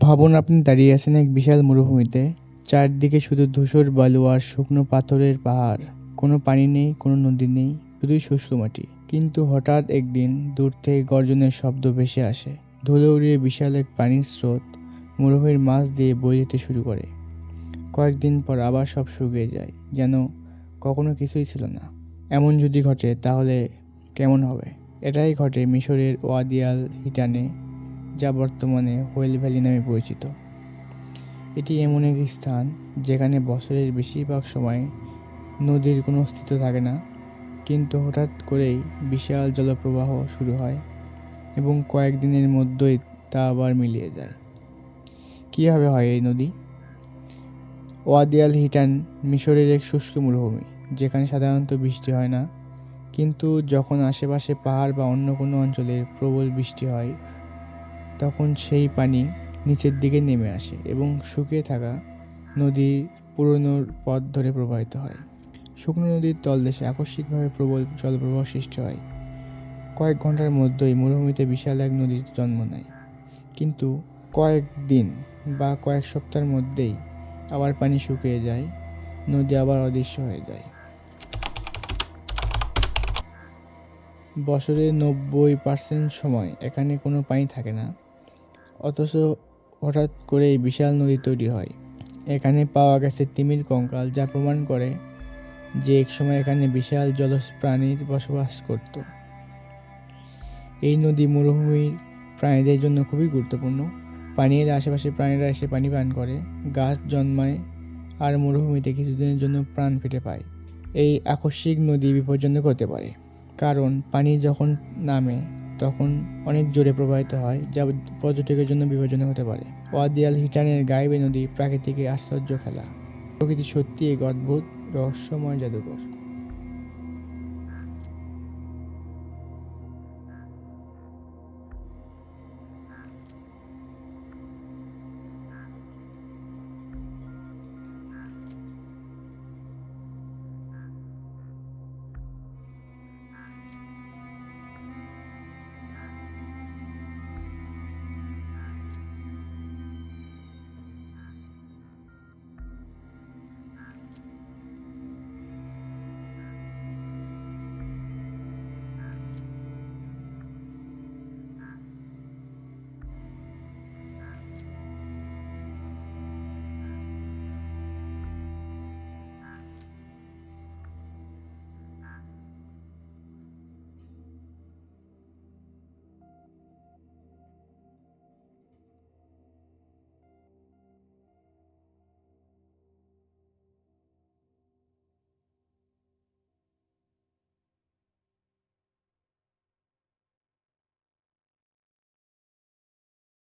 ভাবুন আপনি দাঁড়িয়ে আছেন এক বিশাল মরুভূমিতে। চারদিকে শুধু ধূসর বালু আর শুকনো পাথরের পাহাড়। কোনো পানি নেই, কোনো নদী নেই, শুধুই শুষ্ক মাটি। কিন্তু হঠাৎ একদিন দূর থেকে গর্জনের শব্দ ভেসে আসে। ধুলো উড়িয়ে বিশাল এক পানির স্রোত মরুভূমির মাছ দিয়ে বয়ে যেতে শুরু করে। কয়েকদিন পর আবার সব শুকিয়ে যায়, যেন কখনো কিছুই ছিল না। এমন যদি ঘটে, তাহলে কেমন হবে? এটাই ঘটে মিশরের ওয়াদিয়াল হিটানে। যা বর্তমানে হোয়েল ভ্যালি নামে পরিচিত। এটি এমন এক স্থান যেখানে বছরের বেশিরভাগ সময় নদীর কোনো অস্তিত্ব থাকে না, কিন্তু হঠাৎ করেই বিশাল জলপ্রবাহ শুরু হয় এবং কয়েকদিনের মধ্যেই তা আবার মিলিয়ে যায়। কীভাবে হয় এই নদী? ওয়াদিয়াল হিটান মিশরের এক শুষ্ক মরুভূমি, যেখানে সাধারণত বৃষ্টি হয় না, কিন্তু যখন আশেপাশে পাহাড় বা অন্য কোনো অঞ্চলের প্রবল বৃষ্টি হয় তখন সেই পানি নিচের দিকে নেমে আসে এবং শুকিয়ে থাকা নদীর পুরনো পথ ধরে প্রবাহিত হয়। শুকনো নদীর তলদেশে আকস্মিকভাবে প্রবল জলপ্রবাহ সৃষ্টি হয়। কয়েক ঘণ্টার মধ্যেই মরুভূমিতে বিশাল এক নদীর জন্ম নেয়। কিন্তু কয়েক দিন বা কয়েক সপ্তাহের মধ্যেই আবার পানি শুকিয়ে যায়, নদী আবার অদৃশ্য হয়ে যায়। বছরের নব্বই পার্সেন্ট সময় এখানে কোনো পানি থাকে না। অথচ হঠাৎ করেই বিশাল নদী তৈরি হয়। এখানে পাওয়া গেছে তিমির কঙ্কাল, যা প্রমাণ করে যে এক সময় এখানে বিশাল জলজ প্রাণীর বসবাস করত। এই নদী মরুভূমির প্রাণীদের জন্য খুবই গুরুত্বপূর্ণ। পানি এলে আশেপাশে প্রাণীরা এসে পানি পান করে, গাছ জন্মায় আর মরুভূমিতে কিছুদিনের জন্য প্রাণ ফিরে পায়। এই আকস্মিক নদী বিপজ্জনক হতে পারে, কারণ পানি যখন নামে তখন অনেক জোরে প্রবাহিত হয়, যা পর্যটকের জন্য বিপজ্জনক হতে পারে। ওয়াদিয়াল হিটানের গাইবে নদী প্রাকৃতিক আশ্চর্য খেলা। প্রকৃতি সত্যি এক অদ্ভুত রহস্যময় জাদুঘর।